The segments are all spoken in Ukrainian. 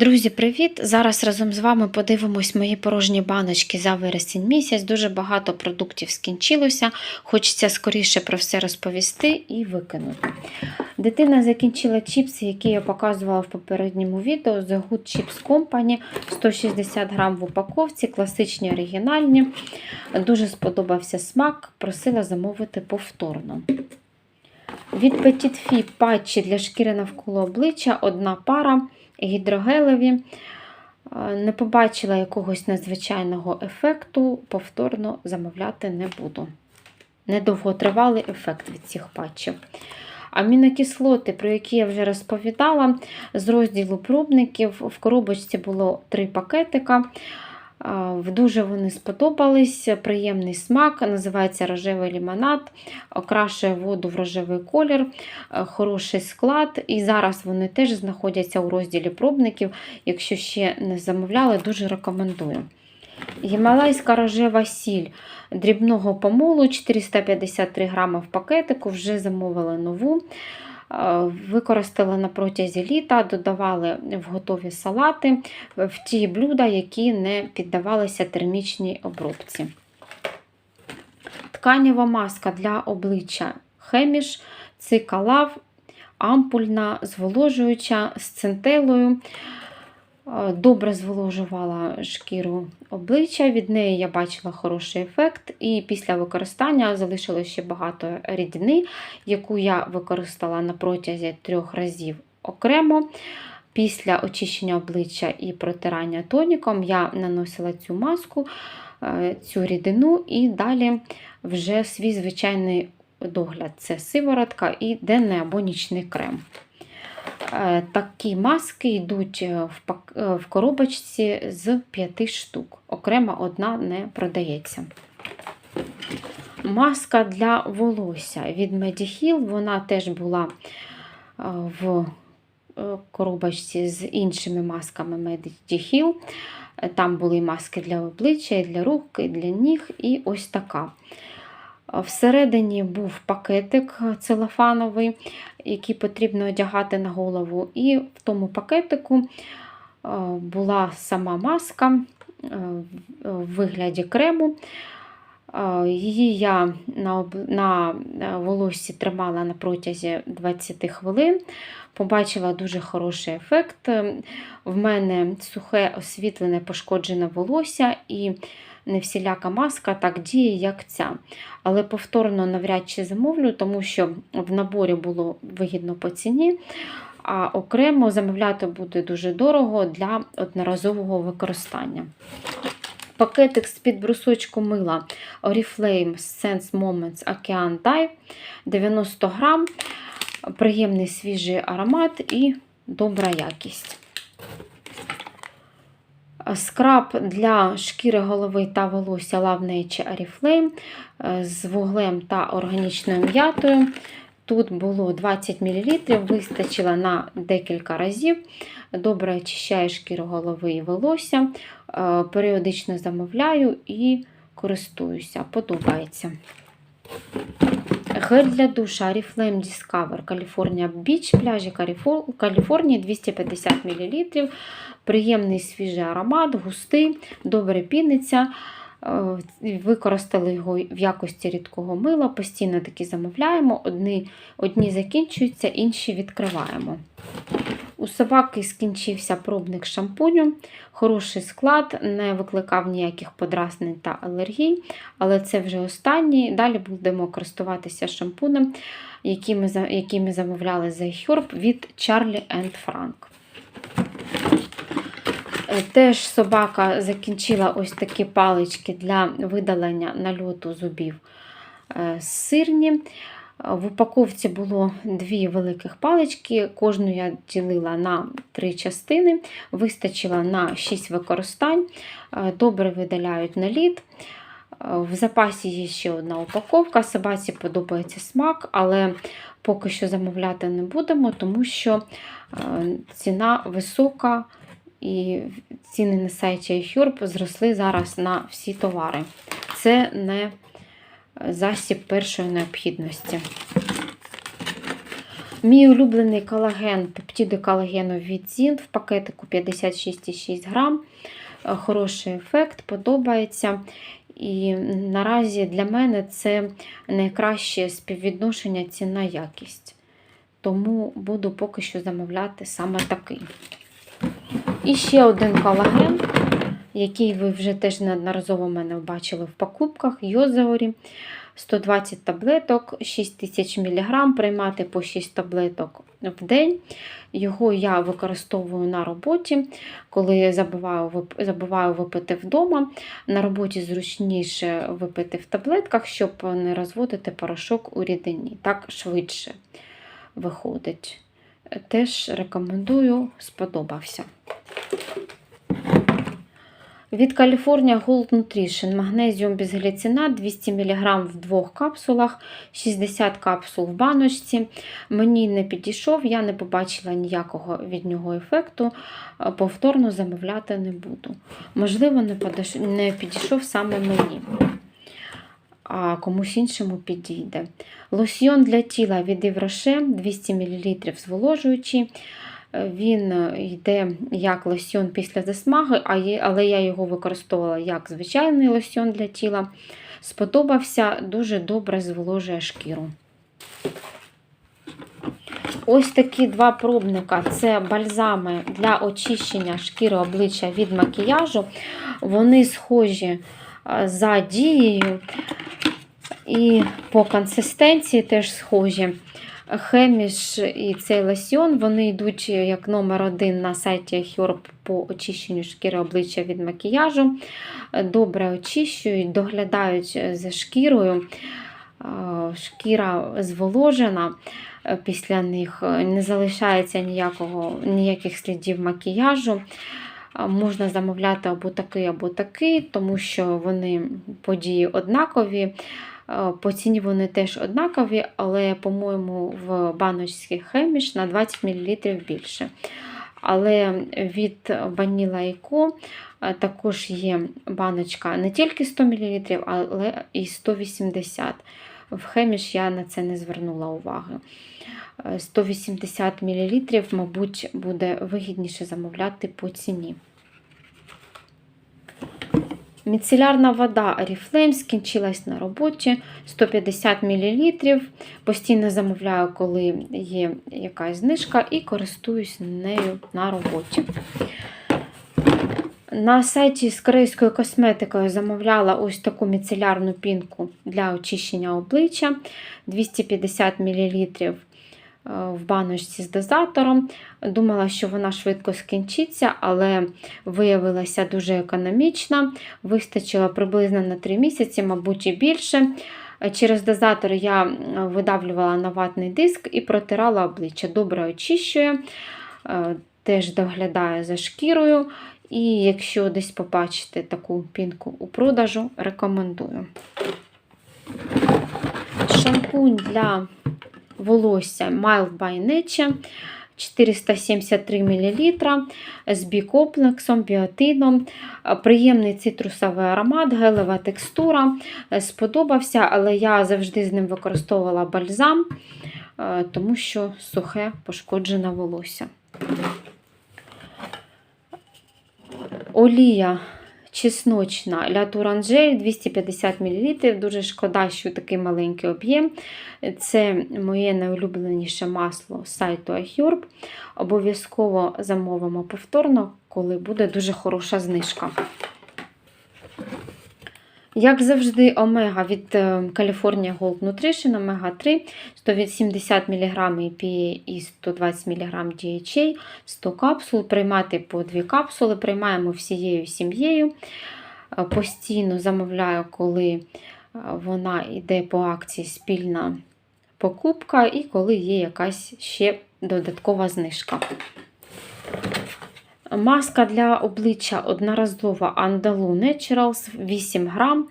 Друзі, привіт! Зараз разом з вами подивимось мої порожні баночки за вересень місяць. Дуже багато продуктів скінчилося. Хочеться скоріше про все розповісти і викинути. Дитина закінчила чіпси, які я показувала в попередньому відео. The Good Chips Company 160 грам в упаковці, класичні оригінальні. Дуже сподобався смак, просила замовити повторно. Від Petit Fi патчі для шкіри навколо обличчя одна пара гідрогелеві. Е, Не побачила якогось надзвичайного ефекту, повторно замовляти не буду. Недовготривалий ефект від цих патчів. Амінокислоти, про які я вже розповідала, з розділу пробників в коробочці було три пакетика. В Дуже вони сподобались, приємний смак, називається рожевий лимонад, окрашує воду в рожевий колір, е, хороший склад. І зараз вони теж знаходяться у розділі пробників. Якщо ще не замовляли, дуже рекомендую. Гімалайська рожева сіль дрібного помолу 453 грами в пакетику, вже замовили нову. Використали на протязі літа, додавали в готові салати в ті блюда, які не піддавалися термічній обробці. Тканєва маска для обличчя Хеміш, цикалав, ампульна, зволожуюча з центелою. Добре зволожувала шкіру обличчя, від неї я бачила хороший ефект, і після використання залишилося ще багато рідини, яку я використала на протязі трьох разів окремо. Після очищення обличчя і протирання тоніком я наносила цю маску, цю рідину, і далі вже свій звичайний догляд це сиворотка і денний або нічний крем. Такі маски йдуть в коробочці з 5 штук. Окремо одна не продається. Маска для волосся від Mediheal, вона теж була в коробочці з іншими масками Mediheal. Там були маски для обличчя, для рук, для ніг, і ось така. Всередині був пакетик целофановий, який потрібно одягати на голову, і в тому пакетику була сама маска в вигляді крему. Її я на волоссі тримала на протязі 20 хвилин. Побачила дуже хороший ефект. В мене сухе освітлене пошкоджене волосся, і не всіляка маска так діє, як ця. Але повторно навряд чи замовлю, тому що в наборі було вигідно по ціні. А окремо замовляти буде дуже дорого для одноразового використання. Пакетик з-під брусочку мила Oriflame Sense Moments Ocean Dye 90 грам, приємний свіжий аромат і добра якість. Скраб для шкіри голови та волосся Love Nature Oriflame з вуглем та органічною м'ятою. Тут було 20 мл, вистачило на декілька разів. Добре очищає шкіру голови і волосся. Періодично замовляю і користуюся, подобається. Гель для душа Oriflame Discover California Beach, пляжі Каліфорнії 250 мл. Приємний свіжий аромат, густий, добре піниться. Використали його в якості рідкого мила, постійно такі замовляємо. Одні, одні закінчуються, інші відкриваємо. У собаки скінчився пробник шампуню, хороший склад, не викликав ніяких подразнень та алергій, але це вже останній. Далі будемо користуватися шампунем, який ми, який ми замовляли за Herb від Charlie Frank. Теж собака закінчила ось такі палички для видалення нальоту зубів сирні. В упаковці було дві великих палички, кожну я ділила на три частини, вистачило на 6 використань, добре видаляють наліт. В запасі є ще одна упаковка. Собаці подобається смак, але поки що замовляти не будемо, тому що ціна висока. І ціни на сайті iHerb зросли зараз на всі товари. Це не засіб першої необхідності. Мій улюблений колаген, пептиди колагену від Зін в пакетику 56,6 грам. Е, Хороший ефект, подобається. І наразі для мене це найкраще співвідношення ціна-якість. Тому буду поки що замовляти саме такий. І ще один колаген, який ви вже теж неодноразово в мене бачили в покупках Йозеорі. 120 таблеток, 6000 мг, приймати по 6 таблеток в день. Його я використовую на роботі, коли забуваю, забуваю випити вдома. На роботі зручніше випити в таблетках, щоб не розводити порошок у рідині. Так швидше виходить. Теж рекомендую, сподобався. Від California Gold Nutrition магнезіум без гліцина 200 мг в двох капсулах, 60 капсул в баночці. Мені не підійшов, я не побачила ніякого від нього ефекту. Е, Повторно замовляти не буду. Можливо, не підійшов саме мені, а комусь іншому підійде. Лосьйон для тіла від Івроше 200 мл зволожуючий. Він е, йде як лосьйон після засмаги, але я його використовувала як звичайний лосьйон для тіла. Сподобався, дуже добре зволожує шкіру. Ось такі два пробника це бальзами для очищення шкіри обличчя від макіяжу. Вони схожі е, за дією і по консистенції теж схожі. Хеміш і цей лосьйон вони йдуть як номер один на сайті Herb по очищенню шкіри обличчя від макіяжу. Добре очищують, доглядають за шкірою. Е, Шкіра зволожена е, після них, е, не залишається ніякого, ніяких слідів макіяжу. Е, Можна замовляти або такий, або такий, тому що вони події однакові. Е, По ціні вони теж однакові, але, по-моєму, в баночці хеміш на 20 мл більше. Але від Vanilla Eco е, також є баночка не тільки 100 мл, але і 180 В хеміш я на це не звернула уваги. Е, 180 мл, мабуть, буде вигідніше замовляти по ціні. Міцелярна вода Oriflame скінчилась на роботі 150 мл. Постійно замовляю, коли є якась знижка, і користуюсь нею на роботі. На сайті з корейською косметикою замовляла ось таку міцелярну пінку для очищення обличчя 250 мл в баночці з дозатором. Думала, що вона швидко скінчиться, але виявилася дуже економічна. Вистачило приблизно на 3 місяці, мабуть, і більше. Через дозатор я видавлювала на ватний диск і протирала обличчя. Добре очищує, е, теж доглядає за шкірою. І якщо десь побачите таку пінку у продажу, рекомендую. Шампунь для волосся Mild by Nature 473 мл з бікомплексом, біотином. Приємний цитрусовий аромат, гелева текстура. Сподобався, але я завжди з ним використовувала бальзам, е, тому що сухе пошкоджене волосся. Олія чесночна Ля Туранжель 250 мл. Дуже шкода, що такий маленький об'єм. Це моє найулюбленіше масло з сайту iHerb. Обов'язково замовимо повторно, коли буде дуже хороша знижка. Як завжди, омега від е, California Gold Nutrition, омега 3, 180 мг EPA і 120 мг DHA, 100 капсул. Приймати по 2 капсули, приймаємо всією сім'єю. Е, Постійно замовляю, коли е, вона йде по акції спільна покупка, і коли є якась ще додаткова знижка. Маска для обличчя одноразова Andalou Naturals 8 грам,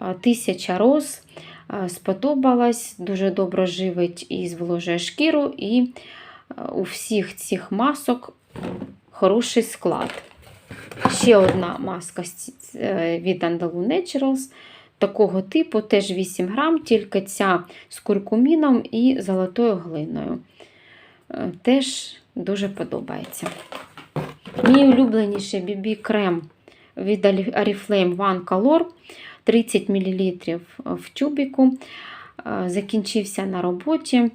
1000 роз. Е, Сподобалась, дуже добре живить і зволожує шкіру, і е, у всіх цих масок хороший склад. Ще одна маска е, від Andalou Naturals такого типу, теж 8 грам, тільки ця з куркуміном і золотою глиною. Е, Теж дуже подобається. Мій улюбленіший BB крем від Oriflame One Color 30 мл в тюбіку. Е, Закінчився на роботі. Е,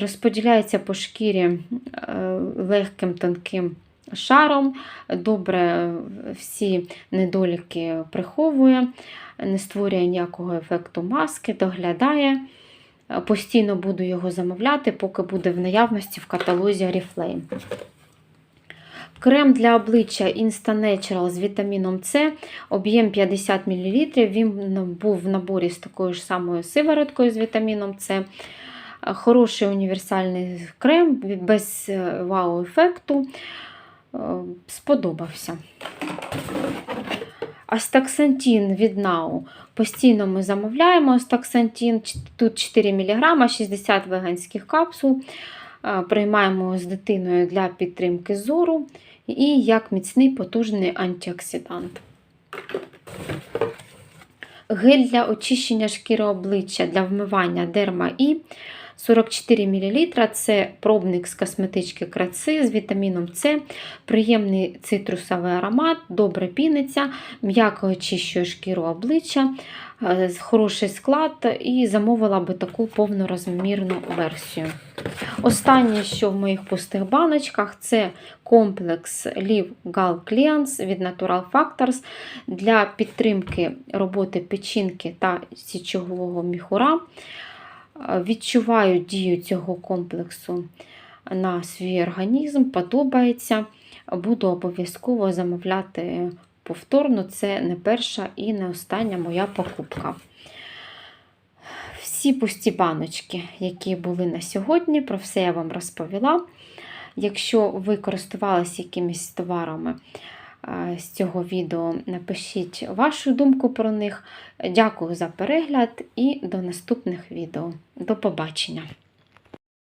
Розподіляється по шкірі е, легким тонким шаром. Добре всі недоліки приховує, не створює ніякого ефекту маски, доглядає. Е, Постійно буду його замовляти, поки буде в наявності в каталозі Oriflame. Крем для обличчя Insta Natural з вітаміном С, об'єм 50 мл. Він був в наборі з такою ж самою сивороткою з вітаміном С. Хороший універсальний крем без е, вау-ефекту. Е, Сподобався. Астаксантін від Нау. Постійно ми замовляємо Астаксантін. Тут 4 мг, 60 веганських капсул. Е, Приймаємо з дитиною для підтримки зору і як міцний потужний антиоксидант. Гель для очищення шкіри обличчя для вмивання Дерма І 44 мл. Це пробник з косметички краси з вітаміном С, приємний цитрусовий аромат, добре піниться, м'яко очищує шкіру обличчя, е, хороший склад і замовила би таку повнорозмірну версію. Останнє, що в моїх пустих баночках, це комплекс Live Gal Cleans від Natural Factors для підтримки роботи печінки та січового міхура. Е, Відчуваю дію цього комплексу на свій організм, подобається. Буду обов'язково замовляти повторно. Це не перша і не остання моя покупка. Всі пусті баночки, які були на сьогодні, про все я вам розповіла. Якщо ви користувалися якимись товарами з цього відео, напишіть вашу думку про них. Дякую за перегляд і до наступних відео. До побачення!